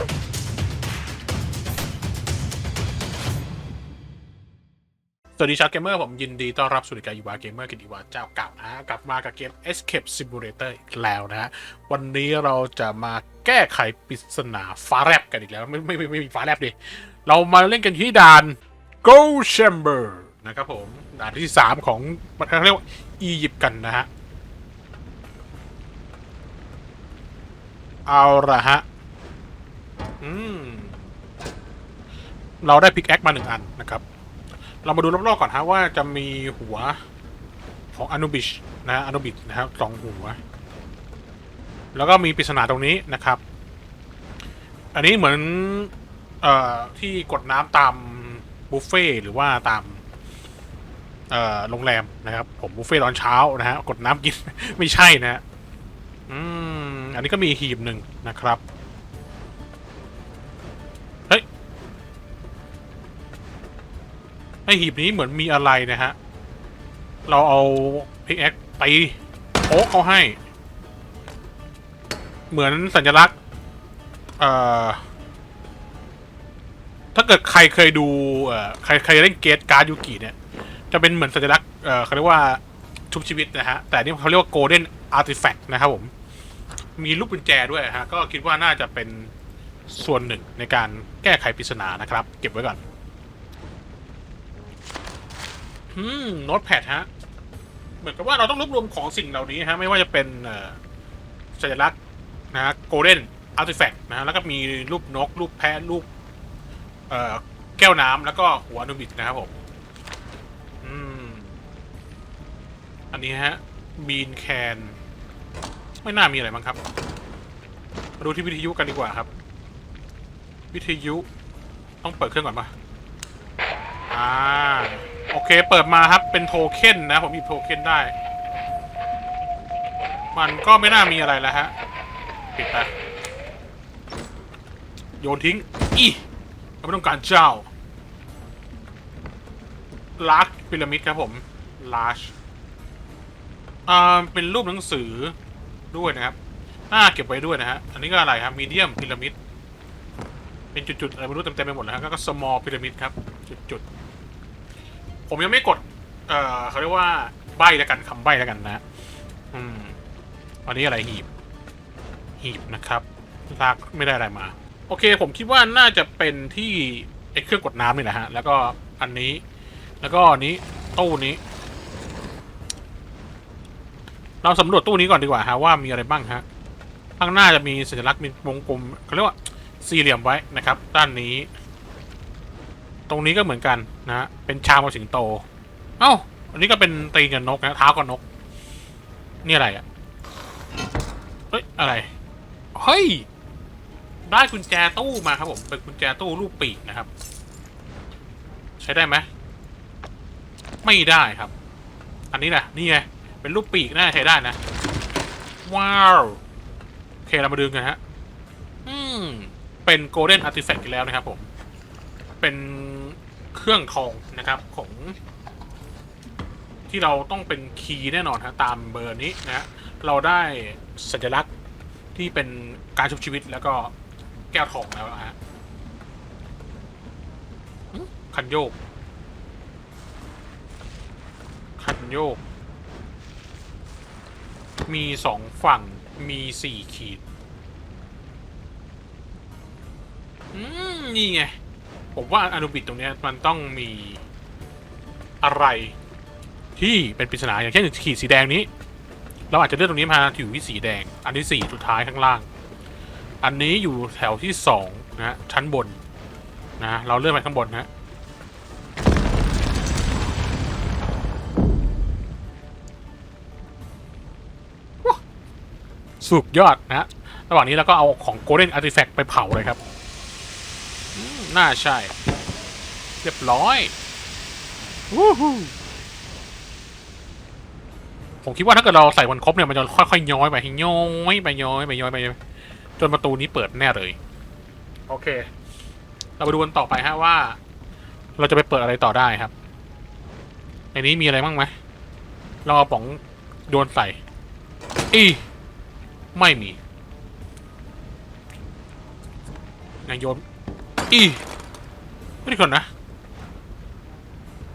สวัสดีชาวเกมเมอร์ผมยินดีต้อนรับสู่รายการอีวาเกมเมอร์กิติวาเจ้าเก่านะฮะกลับมากับเกม Escape Simulator อีกแล้วนะฮะ วันนี้เราจะมาแก้ไขปริศนาฟ้าแลบกันอีกแล้ว ไม่ไม่ไม่ไม่มีฟ้าแลบดิ เรามาเล่นกันที่ด่าน Go Chamber นะครับผม ด่านที่ 3 ของเขาเรียกว่าอียิปต์กันนะฮะ เอาละฮะ อืมเราได้พิกแอคมาหนึ่งอันนะครับ เรามาดูรอบๆก่อนฮะว่าจะมีหัวของอนุบิชนะฮะอนุบิชนะครับสองหัว แล้วก็มีปริศนาตรงนี้นะครับ อันนี้เหมือนเอ่อที่กดน้ำตามบุฟเฟ่หรือว่าตามเอ่อโรงแรมนะครับ ผมบุฟเฟ่ต์ตอนเช้านะฮะกดน้ำกิน ไม่ใช่นะฮะอืมอันนี้ก็มีหีบหนึ่งนะครับ อหีบนี้เหมือนมีอะไรนะฮะ เราเอาพิกแอคไปโอ๊กเขาให้ เหมือนสัญลักษณ์ เอ่อ ถ้าเกิดใครเคยดู เอ่อ ใครใครเล่นเกตการ์ดยูกิเนี่ย จะเป็นเหมือนสัญลักษณ์ เอ่อเขาเรียกว่าชุบชีวิตนะฮะ แต่นี่เขาเรียกว่า golden artifact นะครับผม มีลูกกุญแจด้วยฮะ ก็คิดว่าน่าจะเป็นส่วนหนึ่งในการแก้ไขปริศนานะครับ เก็บไว้ก่อน อืมโน้ตแพดฮะ เหมือนกับว่าเราต้องรวบรวมของสิ่งเหล่านี้ฮะ ไม่ว่าจะเป็นสัญลักษณ์นะฮะโกลเด้นอาร์ติแฟกต์นะฮะ แล้วก็มีรูปนก รูปแพะรูปเอ่อแก้วน้ำแล้วก็หัวอนุบิดนะครับผม อืม อันนี้ฮะบีนแคน ไม่น่ามีอะไรมั้งครับ มาดูที่วิทยุกันดีกว่าครับ วิทยุ ต้องเปิดเครื่องก่อนปะอ่า โอเค เปิดมาครับ เป็นโทเค็นนะ ผมหยิบโทเค็นได้ มันก็ไม่น่ามีอะไรแล้วฮะ ปิดไปโยนทิ้ง อีเราไม่ต้องการเจ้าลาร์ p พีระมิดครับผมลาร์ e อ่า เป็นรูปหนังสือด้วยนะครับน่าเก็บไว้ด้วยนะฮะ อันนี้ก็อะไรครับมีเดียมพีระมิด เป็นจุดๆอะไรไม่รู้เต็มๆไปหมดแล้วฮะก็ small พีระมิดครับ จุดๆ ผมยังไม่กด เอ่อเขาเรียกว่าใบแล้วกันคำใบแล้วกันนะ อืมอันนี้อะไรหีบ หีบนะครับลากไม่ได้อะไรมา โอเค ผมคิดว่าน่าจะเป็นที่ไอ้เครื่องกดน้ำนี่แหละฮะ แล้วก็อันนี้ แล้วก็อันนี้ตู้นี้ เราสำรวจตู้นี้ก่อนดีกว่าฮะว่ามีอะไรบ้างฮะ ข้างหน้าจะมีสัญลักษณ์มีวงกลมเขาเรียกว่าสี่เหลี่ยมไว้นะครับ ด้านนี้ ตรงนี้ก็เหมือนกันนะฮะเป็นชามกับสิงโต เอ้า อันนี้ก็เป็นตีนกับนกนะเท้ากับนก นี่อะไรอะ่ะเฮ้ย อะไร เฮ้ย ได้กุญแจตู้มาครับผม เป็นกุญแจตู้รูปปีกนะครับ ใช้ได้ไหม ไม่ได้ครับ อันนี้แหละนี่ไง เป็นรูปปีกน่าใช้ได้นะ ว้าว โอเค เรามาดูกันฮะ อืม เป็นโกลเด้นอาร์ติแฟกต์อีกแล้วนะครับผม เป็น เครื่องทองนะครับของ ที่เราต้องเป็นคีย์แน่นอนฮะตามเบอร์นี้นะ เราได้สัญลักษณ์ที่เป็นการชุบชีวิตแล้วก็แก้วทองแล้วฮะคันโยก คันโยก มีสองฝั่งมีสี่ขีด อืม นี่ไง ผมว่าอนุบิตตรงเนี้ยมันต้องมีอะไรที่เป็นปริศนาอย่างเช่นขีดสีแดงนี้ เราอาจจะเลือกตรงนี้มาอยู่ที่สีแดง อันที่สี่สุดท้ายข้างล่าง อันนี้อยู่แถวที่สองนะฮะชั้นบนนะเราเลื่อนไปข้างบนนะสุดยอดนะระหว่างนี้เราก็เอาของ Golden Artifact ไปเผาเลยครับ น่าใช่ เรียบร้อยวู้ฮู้ผมคิดว่าถ้าเกิดเราใส่วันครบเนี่ยมันจะค่อยๆย้อยไปย้อยไปย้อยไปย้อยไปย้อยจนประตูนี้เปิดแน่เลย โอเค เราไปดูกันต่อไปฮะว่า เราจะไปเปิดอะไรต่อได้ครับในนี้มีอะไรบ้างไหมเราเอาป๋องโยนใส่ อีไม่มีนายโยน อีไม่ด้ก่อนนะ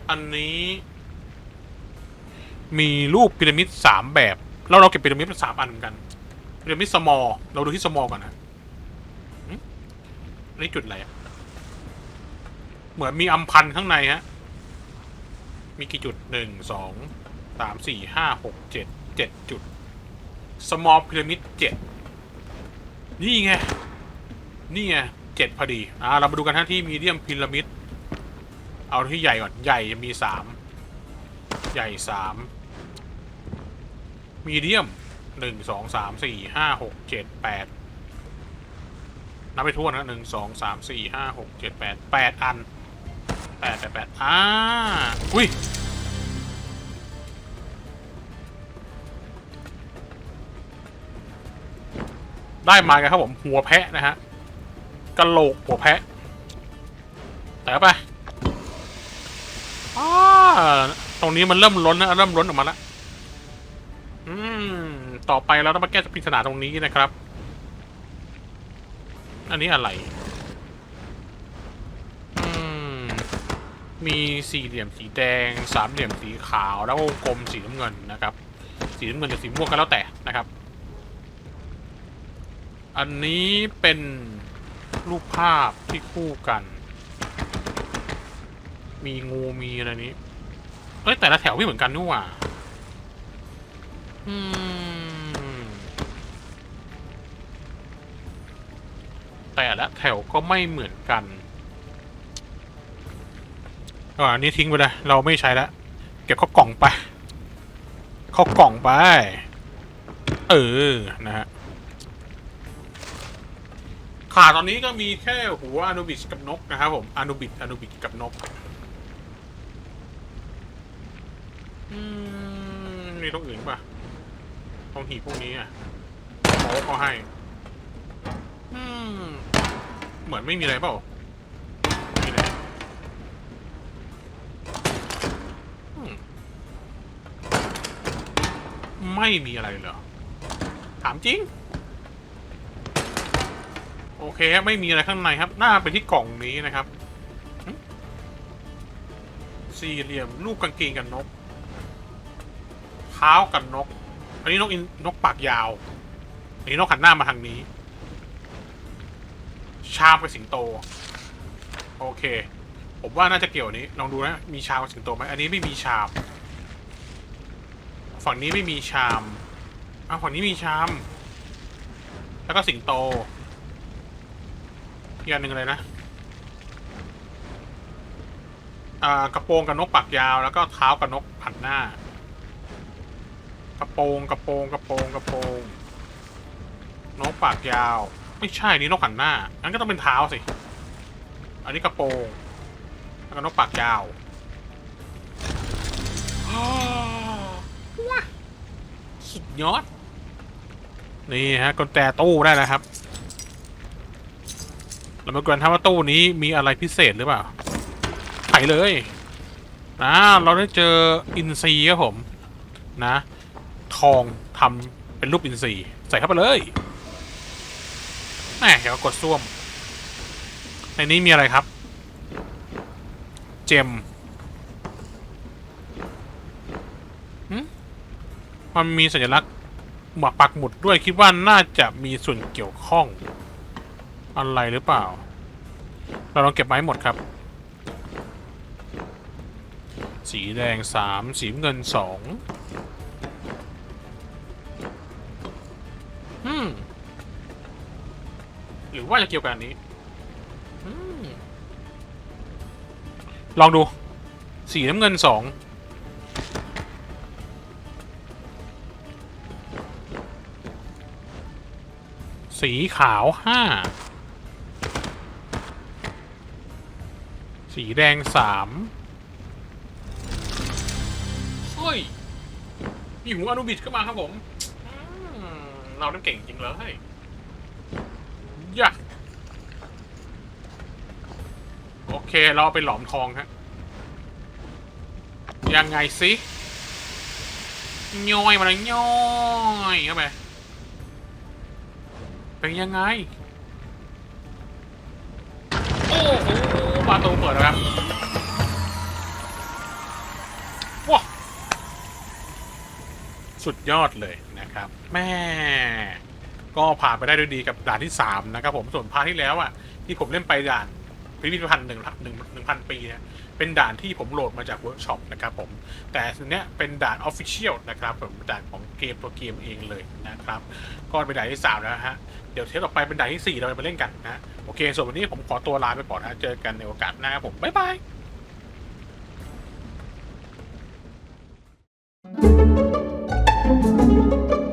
อันนี้ มีรูปพีระมิดสามแบบเราเราเก็บพีระมิดเป็นสามอันเหมือนกันพีระมิดสมอลเราดูที่สมอลก่อนนะนนี้จุดอะไรอะเหมือนมีอัมพันธ์ข้างในฮะ มีกี่จุดหนึ่งสองสามสี่ห้าหกเจ็ดเจ็ดจุด small pyramid เจ็ดนี่ไง นี่ไง เจ็ดพอดีอ่าเรามาดูกันฮะที่มีเดียมพีระมิดเอาที่ใหญ่ก่อนใหญ่มีสามใหญ่สามมีเดียมหนึ่งสองสามสี่ห้าหกเจ็ดแปดนับไปทั่วนะหนึ่งสองสามสี่ห้าหกเจ็ดแปดแปดอันแปดแปดแปดอ่าอุ้ยได้มากันครับผมหัวแพะนะฮะ กะโหลกหัวแพะแต่ไปตรงนี้มันเริ่มล้นนะเริ่มล้นออกมาแล้วอืมต่อไปเราต้องมาแก้ปริศนาตรงนี้นะครับ อันนี้อะไร อืม มีสี่เหลี่ยมสีแดง สามเหลี่ยมสีขาว แล้วก็กลมสีน้ำเงินนะครับ สีน้ำเงินหรือสีม่วงก็แล้วแต่นะครับ อันนี้เป็น รูปภาพที่คู่กัน มีงูมีอะไรนี้ เอ้ยแต่ละแถวไม่เหมือนกันนี่หว่าอืมแต่ละแถวก็ไม่เหมือนกันอันนี้ทิ้งไปเลย เราไม่ใช้แล้ว เก็บเข้ากล่องไป เข้ากล่องไป เออ นะฮะ ขาตอนนี้ก็มีแค่หัวอนูบิสกับนกนะครับผมอนูบิสอนูบิสกับนกอืมมีตรงอื่นป่ะตรงหีพวกนี้อะโอ้เขาให้อืมเหมือนไม่มีอะไรเปล่ามีอะไรอืมไม่มีอะไรเหรอถามจริง โอเคครับไม่มีอะไรข้างในครับ หน้าไปที่กล่องนี้นะครับ สี่เหลี่ยมรูปกางเกงกับนกเท้ากับนก อันนี้นกอินนกปากยาว อันนี้นกหันหน้ามาทางนี้ ชามกับสิงโต โอเค ผมว่าน่าจะเกี่ยวนี้ ลองดูนะ มีชามกับสิงโตไหมอันนี้ไม่มีชาม ฝั่งนี้ไม่มีชามอ้าวฝั่งนี้มีชาม แล้วก็สิงโต อีกอันหนึ่งอะไรนะอ่ากระโปรงกับนกปากยาว แล้วก็เท้ากับนกผันหน้า กระโปรงกระโปรงกระโปรงกระโปรงนกปากยาว ไม่ใช่นี่นกหันหน้างั้นก็ต้องเป็นเท้าสิ อันนี้กระโปรงแล้วก็นกปากยาวว้าสุดยอด นี่ฮะกลแตตู้ได้แล้วครับ เรามาดูกันครับว่าตู้นี้มีอะไรพิเศษหรือเปล่าไขเลย นะ เราได้เจออินซีครับผม นะ ทองทำเป็นรูปอินซีใส่เข้าไปเลยแหมเดี๋ยวกดซ่วม ในนี้มีอะไรครับ เจมมันมีสัญลักษณ์หมาปักหมุดด้วยคิดว่าน่าจะมีส่วนเกี่ยวข้อง อะไรหรือเปล่า เราลองเก็บไว้หมดครับ สีแดงสามสีเงินสองอืมหรือว่าจะเกี่ยวกับอันนี้อลองดู สีน้ำเงินสองสีขาวห้า สีแดงสามเฮ้ย มีหูอนุบิดเข้ามาครับผมอืมเราต้องเก่งจริงเลยยะโอเค เราเอาไปหลอมทองฮะ ยังไงสิย่อยมาเลยย่อยเข้าไปเป็นยังไง ประตูเปิดแล้วครับว้าสุดยอดเลยนะครับ แม่ก็ผ่านไปได้ด้วยดีกับด่านที่3นะครับ ผมส่วนพาร์ทที่แล้วอะที่ผมเล่นไปด่านพิพิธภัณฑ์หนึ่งหนึ่งหนึ่งพันปีเนี่ยเป็นด่านที่ผมโหลดมาจากเวิร์กช็อปนะครับผม แต่เนี้ยเป็นด่านออฟฟิเชียลนะครับผมด่านของเกมตัวเกมเองเลยนะครับ ก็เป็นด่านที่3แล้วฮะ เดี๋ยวเทปต่อไปเป็นด่านที่4เราจะมาเล่นกันนะโอ เคส่วนวันนี้ผมขอตัวลาไปก่อนนะเจอกันในโอกาสหน้าครับผม บ๊ายบาย Thank